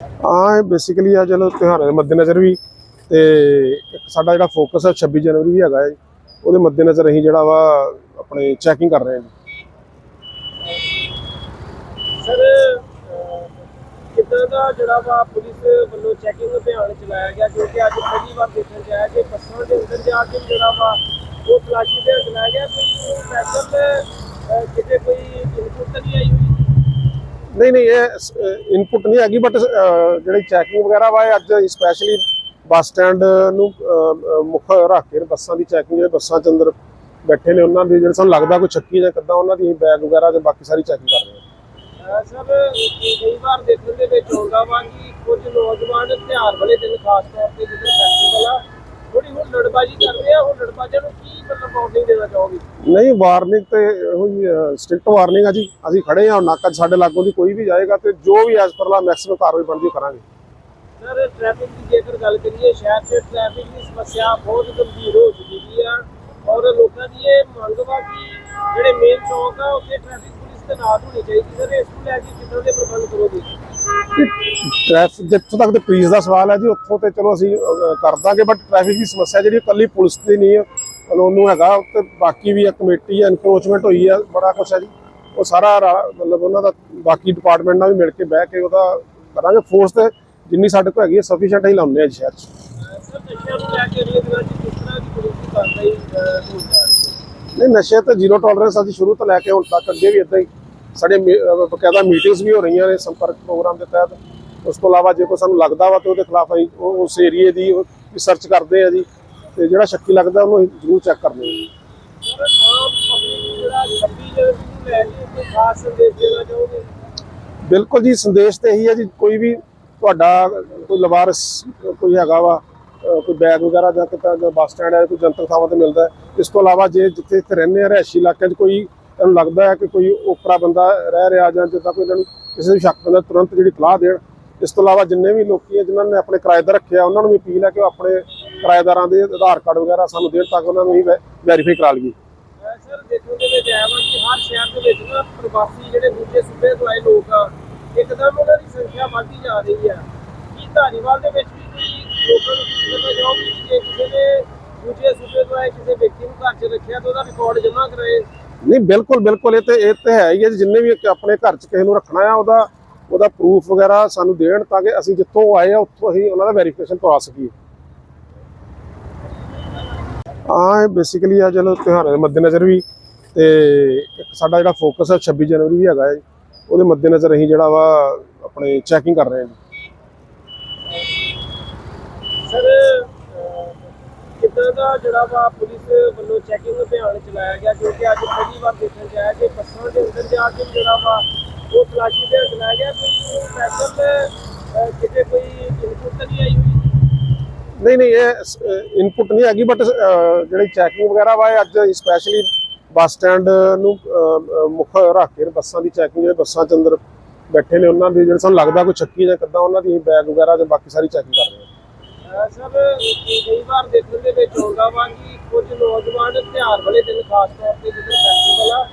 ਹਾਂ ਬੇਸਿਕਲੀ ਆ ਚਲੋ ਤਿਉਹਾਰਾਂ ਦੇ ਮੱਦੇਨਜ਼ਰ ਵੀ ਤੇ ਇੱਕ ਸਾਡਾ ਜਿਹੜਾ ਫੋਕਸ ਹੈ 26 ਜਨਵਰੀ ਵੀ ਹੈਗਾ ਹੈ। ਉਹਦੇ ਮੱਦੇਨਜ਼ਰ ਅਸੀਂ ਜਿਹੜਾ ਵਾ ਆਪਣੇ ਚੈਕਿੰਗ ਕਰ ਰਹੇ ਹਾਂ। ਜੀ ਸਰ ਕਿੱਦਾਂ ਦਾ ਜਿਹੜਾ ਵਾ ਪੁਲਿਸ ਵੱਲੋਂ ਚੈਕਿੰਗ ਅਭਿਆਨ ਚਲਾਇਆ ਗਿਆ? ਕਿਉਂਕਿ ਅੱਜ ਪਹਿਲੀ ਵਾਰ ਦੇਖਣ ਚ ਆਇਆ ਕਿ ਬੱਸਾਂ ਦੇ ਅੰਦਰ ਜਾ ਕੇ ਜਿਹੜਾ ਵਾ ਉਹ ਤਲਾਸ਼ੀ ਅਭਿਆਨ ਚਲਾਇਆ ਗਿਆ। ਕੋਈ ਸਪੈਸ਼ਲ ਕਿਤੇ ਕੋਈ ਇਨਪੁਟ ਤਾਂ ਨਹੀਂ ਆਈ ਹੋਈ। ਨਹੀਂ ਨਹੀਂ ਇਹ ਇਨਪੁਟ ਨਹੀਂ ਹੈਗੀ ਬਟ ਜਿਹੜੀ ਚੈਕਿੰਗ ਵਗੈਰਾ ਵਾ ਇਹ ਅੱਜ ਸਪੈਸ਼ਲੀ ਬੱਸ ਸਟੈਂਡ ਨੂੰ ਅਹ, ਅਹ, ਮੁੱਖ ਰੱਖ ਕੇ ਬੱਸਾਂ ਦੀ ਚੈਕਿੰਗ ਜਿਹੜੇ ਬੱਸਾਂ ਚ ਅੰਦਰ ਬੈਠੇ ਨੇ ਉਹਨਾਂ ਦੀ ਜਿਹੜੇ ਸਾਨੂੰ ਲੱਗਦਾ ਕੋਈ ਚੱਕੀ ਜਾਂ ਕਿੱਦਾਂ ਉਹਨਾਂ ਦੀ ਬੈਗ ਵਗੈਰਾ ਤੇ ਬਾਕੀ ਸਾਰੀ ਚੈਕਿੰਗ ਕਰ ਰਹੇ ਹਾਂ। ਅਹ ਸਰ ਕਈ ਵਾਰ ਦੇਖਣ ਦੇ ਵਿੱਚ ਆਉਂਦਾ ਵਾ ਕਿ ਕੁਝ ਨੌਜਵਾਨ ਤਿਉਹਾਰ ਵਾਲੇ ਦਿਨ ਖਾਸ ਤੌਰ ਤੇ ਜਦੋਂ ਫੈਸਟੀਵਲ ਆ ਥੋੜੀ ਹੁਣ ਲੜਬਾਜੀ ਕਰਦੇ ਆ ਉਹ ਲੜਬਾਜ਼ਾਂ ਨੂੰ ਕੀ ਮਤਲਬ ਵਾਰਨਿੰਗ ਦੇਣਾ ਚਾਹੋਗੇ? ਨਹੀਂ ਵਾਰਨਿੰਗ ਤੇ ਇਹੋ ਜੀ ਸਟ੍ਰਿਕਟ ਵਾਰਨਿੰਗ ਆ ਜੀ। ਅਸੀਂ ਖੜੇ ਹਾਂ ਨਾਕਾ ਸਾਡੇ ਲਾਗੋਂ ਦੀ ਕੋਈ ਵੀ ਜਾਏਗਾ ਤੇ ਜੋ ਵੀ ਐਸ ਪਰ ਲਾ ਮੈਕਸਿਮਮ ਕਾਰਵਾਈ ਬਣਦੀ ਕਰਾਂਗੇ। ਸਰ ਟ੍ਰੈਫਿਕ ਦੀ ਜੇਕਰ ਗੱਲ ਕਰੀਏ ਸ਼ਹਿਰ 'ਚ ਟ੍ਰੈਫਿਕ ਦੀ ਸਮੱਸਿਆ ਬਹੁਤ ਗੰਭੀਰ ਹੋ ਚੁੱਕੀ ਹੈ ਔਰ ਲੋਕਾਂ ਦੀ ਇਹ ਮੰਗ ਵਾ ਕਿ ਜਿਹੜੇ ਮੇਨ ਚੌਕ ਆ ਉੱਥੇ ਟ੍ਰੈਫਿਕ ਪੁਲਿਸ ਤੈਨਾਤ ਹੋਣੀ ਚਾਹੀਦੀ। ਸਰ ਇਸ ਨੂੰ ਲੈ ਕੇ ਕਿੱਦਾਂ ਦੇ ਪ੍ਰਬੰਧ ਕਰੋਗੇ? ਟ੍ਰੈਫਿਕ ਜਿੱਥੋਂ ਤੱਕ ਤੇ ਪੁਲਿਸ ਦਾ ਸਵਾਲ ਹੈ ਜੀ, ਉੱਥੋਂ ਤੇ ਚਲੋ ਅਸੀਂ ਕਰ ਦਾਂਗੇ ਬਟ ਟ੍ਰੈਫਿਕ ਦੀ ਸਮੱਸਿਆ ਜਿਹੜੀ ਇਕੱਲੀ ਪੁਲਿਸ ਦੀ ਨਹੀਂ ਹੈ। ਕਾਨੂੰਨ ਹੈਗਾ, ਤੇ ਬਾਕੀ ਵੀ ਆ ਕਮੇਟੀ ਹੈ ਇਨਕਰੋਚਮੈਂਟ ਹੋਈ ਹੈ, ਬੜਾ ਕੁਛ ਹੈ ਜੀ। ਉਹ ਸਾਰਾ ਮਤਲਬ ਉਹਨਾਂ ਦਾ, ਬਾਕੀ ਡਿਪਾਰਟਮੈਂਟ ਨਾਲ ਵੀ ਮਿਲ ਕੇ ਬਹਿ ਕੇ ਉਹਦਾ ਕਰਾਂਗੇ। ਫੋਰਸ ਤੇ ਜਿੰਨੀ ਸਾਡੇ ਕੋਲ ਹੈਗੀ ਹੈ ਸਫੀਸ਼ੀਐਂਟ ਹੀ ਲਾਉਂਦੇ ਆ ਸ਼ਹਿਰ 'ਚ। ਨਹੀਂ, ਨਸ਼ੇ ਤੇ ਜ਼ੀਰੋ ਟੋਲਰੈਂਸ ਅਸੀਂ ਸ਼ੁਰੂ ਤੋਂ ਲੈ ਕੇ ਹੁਣ ਤੱਕ ਅੱਗੇ ਵੀ ਇਦਾਂ ਹੀ ਸਾਡੇ ਬਕਾਇਦਾ ਮੀਟਿੰਗਸ ਵੀ ਹੋ ਰਹੀਆਂ ਨੇ ਸੰਪਰਕ ਪ੍ਰੋਗਰਾਮ ਦੇ ਤਹਿਤ। ਉਸ ਤੋਂ ਇਲਾਵਾ ਜੇ ਕੋਈ ਸਾਨੂੰ ਲੱਗਦਾ ਵਾ ਤੇ ਉਹਦੇ ਖਿਲਾਫ ਅਸੀਂ ਉਹ- ਉਸ ਏਰੀਏ ਦੀ ਰਿਸਰਚ ਕਰਦੇ ਆ ਜੀ। ਤੇ ਜਿਹੜਾ ਸ਼ੱਕੀ ਲੱਗਦਾ ਉਹਨੂੰ ਜ਼ਰੂਰ ਚੈੱਕ ਕਰਦੇ ਹਾਂ ਸਰ ਆਮ ਪਬਲਿਕ ਨੂੰ ਜਿਹੜਾ 26 ਜਨਵਰੀ ਨੂੰ ਲੈ ਕੇ ਕੋਈ ਖਾਸ ਸੰਦੇਸ਼ ਦੇਣਾ ਚਾਹੋਗੇ ਬਿਲਕੁਲ ਜੀ, ਸੰਦੇਸ਼ ਤੇ ਇਹੀ ਹੈ ਜੀ, ਕੋਈ ਵੀ ਤੁਹਾਡਾ ਕੋਈ ਲਵਾਰਸ ਕੋਈ ਹੈਗਾ ਵਾ ਕੋਈ ਬੈਗ ਵਗੈਰਾ ਜਾਂ ਕਿਤੇ ਬੱਸ ਸਟੈਂਡ ਹੈ, ਕੋਈ ਜਨਤਕ ਥਾਵਾਂ ਤੇ ਮਿਲਦਾ ਇਸ ਤੋਂ ਇਲਾਵਾ ਜੇ ਜਿੱਥੇ ਇੱਥੇ ਰਹਿੰਦੇ ਆ, ਰਿਹਾਇਸ਼ੀ ਇਲਾਕਿਆਂ 'ਚ ਕੋਈ ਤੁਹਾਨੂੰ ਲੱਗਦਾ ਹੈ ਕਿ ਕੋਈ ਓਪਰਾ ਬੰਦਾ ਰਹਿ ਰਿਹਾ ਜਾਂ ਜਿੱਦਾਂ ਕੋਈ ਇਹਨਾਂ ਨੂੰ ਕਿਸੇ ਵੀ ਸ਼ੱਕ ਪੈਂਦਾ ਤੁਰੰਤ ਜਿਹੜੀ ਤਲਾਹ ਦੇਣ, ਇਸ ਤੋਂ ਇਲਾਵਾ ਜਿੰਨੇ ਵੀ ਲੋਕੀ ਹੈ, ਜਿਨ੍ਹਾਂ ਨੇ ਆਪਣੇ ਕਿਰਾਏਦਾਰ ਰੱਖਿਆ, ਉਹਨਾਂ ਨੂੰ ਵੀ ਅਪੀਲ ਹੈ ਕਿ ਉਹ ਆਪਣੇ ਕਿਰਾਏਦਾਰਾਂ ਦੇ ਆਧਾਰ ਕਾਰਡ ਵਗੈਰਾ ਸਾਨੂੰ ਦੇਣ ਤਾਂ ਕਿ ਉਹਨਾਂ ਨੂੰ ਵੀ ਵੈਰੀਫਾਈ ਕਰਾ ਲਈਏ। ਅਹ ਸਰ ਦੇਖੋ ਦੇ ਵਿੱਚ ਆਇਆ ਵਾ ਕਿ ਹਰ ਸ਼ਹਿਰ ਦੇ ਵਿੱਚ ਨਾ ਪ੍ਰਵਾਸੀ ਜਿਹੜੇ ਦੂਜੇ ਸੂਬੇ ਤੋਂ ਆਏ ਲੋਕ ਆ, ਇੱਕਦਮ ਉਹਨਾਂ ਦੀ ਸੰਖਿਆ ਵੱਧਦੀ ਜਾ ਰਹੀ ਆ। ਕੀ ਧਾਰੀਵਾਲ ਦੇ ਵਿੱਚ ਵੀ ਕੋਈ ਲੋਕਾਂ ਨੂੰ ਕੀ ਕਰਨਾ ਕਿ ਜੇ ਕਿਸੇ ਨੇ ਦੂਜੇ ਸੂਬੇ ਤੋਂ ਆਏ ਕਿਸੇ ਵਿਅਕਤੀ ਨੂੰ ਘਰ 'ਚ ਰੱਖਿਆ ਤਾਂ ਉਹਦਾ ਰਿਕਾਰਡ ਜਮ੍ਹਾਂ ਕਰਾਏ? ਨਹੀਂ, ਬਿਲਕੁਲ ਬਿਲਕੁਲ, ਇਹ ਤੇ ਇਹ ਤੇ ਹੈ ਹੀ ਹੈ ਜਿੰਨੇ ਵੀ ਆਪਣੇ ਘਰ 'ਚ ਕਿਸੇ ਨੂੰ ਰੱਖਣਾ ਆ, ਉਹਦਾ ਉਹਦਾ ਪ੍ਰੂਫ ਵਗੈਰਾ ਸਾਨੂੰ ਦੇਣ ਤਾਂ ਕਿ ਅਸੀਂ ਜਿੱਥੋਂ ਆਏ ਆ, ਉੱਥੋਂ ਅਸੀਂ ਉਹਨਾਂ ਦਾ ਵੈਰੀਫਿਕੇਸ਼ਨ ਕਰਵਾ ਸਕੀਏ। ਹਾਂ ਬੇਸਿਕਲੀ ਆ ਚਲੋ ਤਿਉਹਾਰਾਂ ਦੇ ਮੱਦੇਨਜ਼ਰ ਵੀ, ਤੇ ਸਾਡਾ ਜਿਹੜਾ ਫੋਕਸ ਹੈ 26 ਜਨਵਰੀ ਵੀ ਹੈਗਾ ਹੈ ਉਹਦੇ ਮੱਦੇਨਜ਼ਰ ਅਸੀਂ ਜਿਹੜਾ ਵਾ, ਆਪਣੇ ਚੈਕਿੰਗ ਕਰ ਰਹੇ ਹਾਂ ਜੀ। ਸਰ ਜਿਹੜਾ ਵਾ ਪੁਲਿਸ ਵੱਲੋਂ ਚੈਕਿੰਗ ਅਭਿਆਨ ਚਲਾਇਆ ਗਿਆ ਕਿਉਂਕਿ ਅੱਜ ਪਹਿਲੀ ਵਾਰ ਦੇਖਣ ਚ ਆਇਆ ਕਿ ਬੱਸਾਂ ਦੇ ਅੰਦਰ ਜਾ ਕੇ ਜਿਹੜਾ ਵਾ ਉਹ ਤਲਾਸ਼ੀ ਅਭਿਆਨ ਚਲਾਇਆ ਗਿਆ। ਕੋਈ ਸਪੈਸ਼ਲ ਕਿਤੇ ਕੋਈ ਇਨਪੁਟ ਨਹੀਂ ਆਈ ਹੋਈ? ਨਹੀਂ ਨਹੀਂ, ਇਹ ਇਨਪੁਟ ਨਹੀਂ ਹੈਗੀ ਬਟ ਜਿਹੜੀ ਚੈਕਿੰਗ ਵਗੈਰਾ ਵਾ ਅੱਜ ਸਪੈਸ਼ਲੀ ਬੱਸ ਸਟੈਂਡ ਨੂੰ ਮੁੱਖ ਰੱਖ ਕੇ ਬੱਸਾਂ ਦੀ ਚੈਕਿੰਗ ਜਿਹੜੇ ਬੱਸਾਂ ਚ ਅੰਦਰ ਬੈਠੇ ਨੇ, ਉਹਨਾਂ ਦੀ ਜਿਹੜੇ ਸਾਨੂੰ ਲੱਗਦਾ ਕੋਈ ਚੱਕੀ ਜਾਂ ਕਿੱਦਾਂ, ਉਹਨਾਂ ਦੀ ਬੈਗ ਵਗੈਰਾ ਜਾਂ ਬਾਕੀ ਸਾਰੀ ਚੈਕਿੰਗ ਕਰ ਰਹੇ ਸਰ ਕਈ ਵਾਰ ਦੇਖਣ ਦੇ ਵਿੱਚ ਆਉਂਦਾ ਵਾ ਕਿ ਕੁਝ ਨੌਜਵਾਨ ਤਿਉਹਾਰ ਵਾਲੇ ਦਿਨ ਖਾਸ ਤੌਰ ਤੇ ਜਦੋਂ ਫੈਸਟੀਵਲ ਆ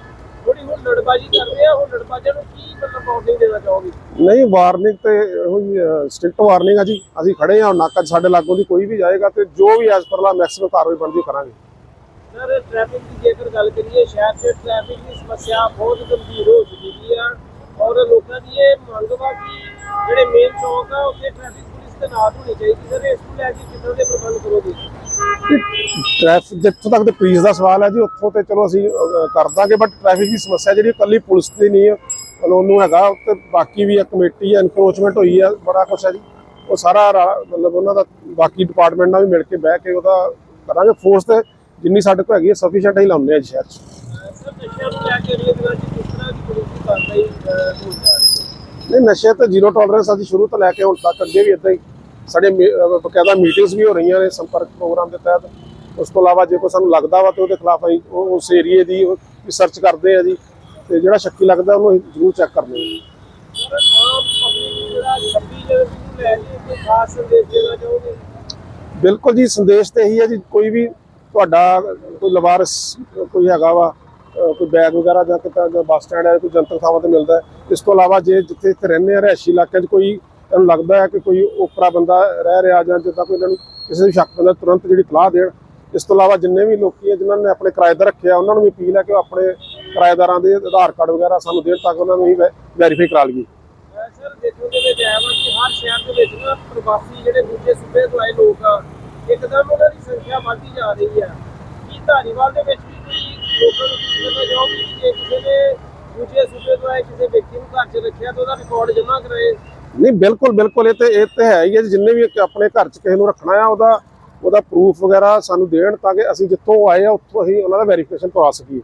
ਥੋੜੀ ਹੁਣ ਲੜਬਾਜੀ ਕਰਦੇ ਆ। ਉਹ ਲੜਬਾਜ਼ਾਂ ਨੂੰ ਕੀ ਮਤਲਬ ਵਾਰਨਿੰਗ ਦੇਣਾ ਚਾਹੋਗੇ? ਨਹੀਂ ਵਾਰਨਿੰਗ ਤੇ ਜੀ ਸਟ੍ਰਿਕਟ ਵਾਰਨਿੰਗ ਆ ਜੀ। ਅਸੀਂ ਖੜੇ ਹਾਂ ਨਾਕਾ ਸਾਡੇ ਲਾਗੋਂ ਦੀ ਕੋਈ ਵੀ ਜਾਏਗਾ ਤੇ ਜੋ ਵੀ ਐਸ ਪਰ ਲਾ ਮੈਕਸਿਮਮ ਕਾਰਵਾਈ ਬਣਦੀ ਕਰਾਂਗੇ। ਸਰ ਟ੍ਰੈਫਿਕ ਦੀ ਜੇਕਰ ਗੱਲ ਕਰੀਏ ਸ਼ਹਿਰ 'ਚ ਟ੍ਰੈਫਿਕ ਦੀ ਸਮੱਸਿਆ ਬਹੁਤ ਗੰਭੀਰ ਹੋ ਚੁੱਕੀ ਹੈ ਔਰ ਲੋਕਾਂ ਦੀ ਇਹ ਮੰਗ ਵਾ ਕਿ ਜਿਹੜੇ ਮੇਨ ਚੌਕ ਆ ਉੱਥੇ ਟ੍ਰੈਫਿਕ ਪੁਲਿਸ ਤੈਨਾਤ ਹੋਣੀ ਚਾਹੀਦੀ ਸਰ ਇਸ ਨੂੰ ਲੈ ਕੇ ਕਿੱਦਾਂ ਦੇ ਪ੍ਰਬੰਧ ਕਰੋਗੇ? ਟ੍ਰੈਫਿਕ ਜਿੱਥੋਂ ਤੱਕ ਤੇ ਪੁਲਿਸ ਦਾ ਸਵਾਲ ਹੈ ਜੀ ਉੱਥੋਂ ਤੇ ਚਲੋ ਅਸੀਂ ਅਹ, ਕਰ ਦਾਂਗੇ ਬਟ ਟ੍ਰੈਫਿਕ ਦੀ ਸਮੱਸਿਆ ਜਿਹੜੀ ਇਕੱਲੀ ਪੁਲਿਸ ਦੀ ਨਹੀਂ ਹੈ। ਕਾਨੂੰਨ ਨੂੰ ਹੈਗਾ ਤੇ ਬਾਕੀ ਵੀ ਆ ਕਮੇਟੀ ਹੈ ਇਨਕਰੋਚਮੈਂਟ ਹੋਈ ਹੈ ਬੜਾ ਕੁਛ ਹੈ ਜੀ। ਉਹ ਸਾਰਾ ਰਾ- ਮਤਲਬ ਉਹਨਾਂ ਦਾ ਬਾਕੀ ਡਿਪਾਰਟਮੈਂਟ ਨਾਲ ਵੀ ਮਿਲ ਕੇ ਬਹਿ ਕੇ ਉਹਦਾ ਕਰਾਂਗੇ। ਫੋਰਸ ਤੇ ਜਿੰਨੀ ਸਾਡੇ ਕੋਲ ਹੈਗੀ ਹੈ ਸਫੀਸ਼ੀਐਂਟ ਹੀ ਲਾਉਂਦੇ ਆ ਜੀ ਸ਼ਹਿਰ 'ਚ। ਨਹੀਂ ਨਸ਼ੇ ਤੇ ਜ਼ੀਰੋ ਟੋਲਰੈਂਸ ਅਸੀਂ ਸ਼ੁਰੂ ਤੋਂ ਲੈ ਕੇ ਹੁਣ ਤੱਕ ਅੱਗੇ ਵੀ ਇਦਾਂ ਹੀ ਸਾਡੇ ਬਕਾਇਦਾ ਮੀਟਿੰਗਸ ਵੀ ਹੋ ਰਹੀਆਂ ਨੇ ਸੰਪਰਕ ਪ੍ਰੋਗਰਾਮ ਦੇ ਤਹਿਤ। ਉਸ ਤੋਂ ਇਲਾਵਾ ਜੇ ਕੋਈ ਸਾਨੂੰ ਲੱਗਦਾ ਵਾ ਤੇ ਉਹਦੇ ਖਿਲਾਫ ਅਸੀਂ ਉਹ- ਉਸ ਏਰੀਏ ਦੀ ਰਿਸਰਚ ਕਰਦੇ ਆ ਜੀ। ਤੇ ਜਿਹੜਾ ਸ਼ੱਕੀ ਲੱਗਦਾ ਉਹਨੂੰ ਅਸੀਂ ਜ਼ਰੂਰ ਚੈੱਕ ਕਰਦੇ ਹਾਂ ਸਰ ਆਮ ਪਬਲਿਕ ਨੂੰ ਜਿਹੜਾ 26 ਜਨਵਰੀ ਨੂੰ ਲੈ ਕੇ ਕੋਈ ਖਾਸ ਸੰਦੇਸ਼ ਦੇਣਾ ਚਾਹੋਗੇ ਬਿਲਕੁਲ ਜੀ, ਸੰਦੇਸ਼ ਤੇ ਇਹੀ ਹੈ ਜੀ, ਕੋਈ ਵੀ ਤੁਹਾਡਾ ਕੋਈ ਲਵਾਰਸ ਕੋਈ ਹੈਗਾ ਵਾ ਕੋਈ ਬੈਗ ਵਗੈਰਾ ਜਾਂ ਕਿਤੇ ਜਾਂ ਬੱਸ ਸਟੈਂਡ ਹੈ, ਕੋਈ ਜਨਤਕ ਥਾਵਾਂ ਤੇ ਮਿਲਦਾ ਇਸ ਤੋਂ ਇਲਾਵਾ ਜੇ ਜਿੱਥੇ ਇੱਥੇ ਰਹਿੰਦੇ ਆ, ਰਿਹਾਇਸ਼ੀ ਇਲਾਕਿਆਂ 'ਚ ਕੋਈ ਇਹਨੂੰ ਲੱਗਦਾ ਹੈ ਕਿ ਕੋਈ ਓਪਰਾ ਬੰਦਾ ਰਹਿ ਰਿਹਾ ਜਾਂ ਜਿੱਦਾਂ ਕੋਈ ਇਹਨਾਂ ਨੂੰ ਕਿਸੇ ਨੂੰ ਸ਼ੱਕ ਪੈਂਦਾ ਤੁਰੰਤ ਜਿਹੜੀ ਤਲਾਹ ਦੇਣ। ਇਸ ਤੋਂ ਇਲਾਵਾ ਜਿੰਨੇ ਵੀ ਲੋਕੀ ਹੈ, ਜਿਨ੍ਹਾਂ ਨੇ ਆਪਣੇ ਕਿਰਾਏਦਾਰ ਰੱਖਿਆ ਉਹਨਾਂ ਨੂੰ ਵੀ ਅਪੀਲ ਹੈ ਕਿ ਉਹ ਆਪਣੇ ਕਿਰਾਏਦਾਰਾਂ ਦੇ ਆਧਾਰ ਕਾਰਡ ਵਗੈਰਾ ਸਾਨੂੰ ਦੇਣ ਤਾਂ ਕਿ ਉਹਨਾਂ ਨੂੰ ਵੀ ਵੈਰੀਫਾਈ ਕਰਾ ਲਈਏ। ਸਰ ਦੇਖੋ ਦੇ ਵਿੱਚ ਆਇਆ ਵਾ ਕਿ ਹਰ ਸ਼ਹਿਰ ਦੇ ਵਿੱਚ ਨਾ ਪ੍ਰਵਾਸੀ ਜਿਹੜੇ ਦੂਜੇ ਸੂਬੇ ਤੋਂ ਆਏ ਲੋਕ ਆ, ਇੱਕਦਮ ਉਹਨਾਂ ਦੀ ਸੰਖਿਆ ਵੱਧਦੀ ਜਾ ਰਹੀ ਹੈ ਕੀ ਧਾਰੀਵਾਲ ਦੇ ਵਿੱਚ ਵੀ ਕੋਈ ਲੋਕਾਂ ਨੂੰ ਸੂਚਨਾ ਜਾਓਗੀ ਕਿ ਜੇ ਕਿਸੇ ਨੇ ਦੂਜੇ ਸੂਬੇ ਤੋਂ ਆਏ, ਕਿਸੇ ਵਿਅਕਤੀ ਨੂੰ ਘਰ 'ਚ ਰੱਖਿਆ ਤਾਂ ਉਹਦਾ ਰਿਕਾਰਡ ਜਮ੍ਹਾਂ ਕਰਾਏ? ਨਹੀਂ ਬਿਲਕੁਲ ਬਿਲਕੁਲ ਇਹ ਤੇ ਇਹ ਤੇ ਹੈ ਹੀ ਹੈ ਜੀ, ਜਿੰਨੇ ਵੀ ਆਪਣੇ ਘਰ 'ਚ ਕਿਸੇ ਨੂੰ ਰੱਖਣਾ ਆ ਉਹਦਾ ਉਹਦਾ ਪ੍ਰੂਫ ਵਗੈਰਾ ਸਾਨੂੰ ਦੇਣ ਤਾਂ ਕਿ ਅਸੀਂ ਜਿੱਥੋਂ ਆਏ ਆ ਉੱਥੋਂ ਅਸੀਂ ਉਹਨਾਂ ਦਾ ਵੈਰੀਫਿਕੇਸ਼ਨ ਕਰਵਾ ਸਕੀਏ।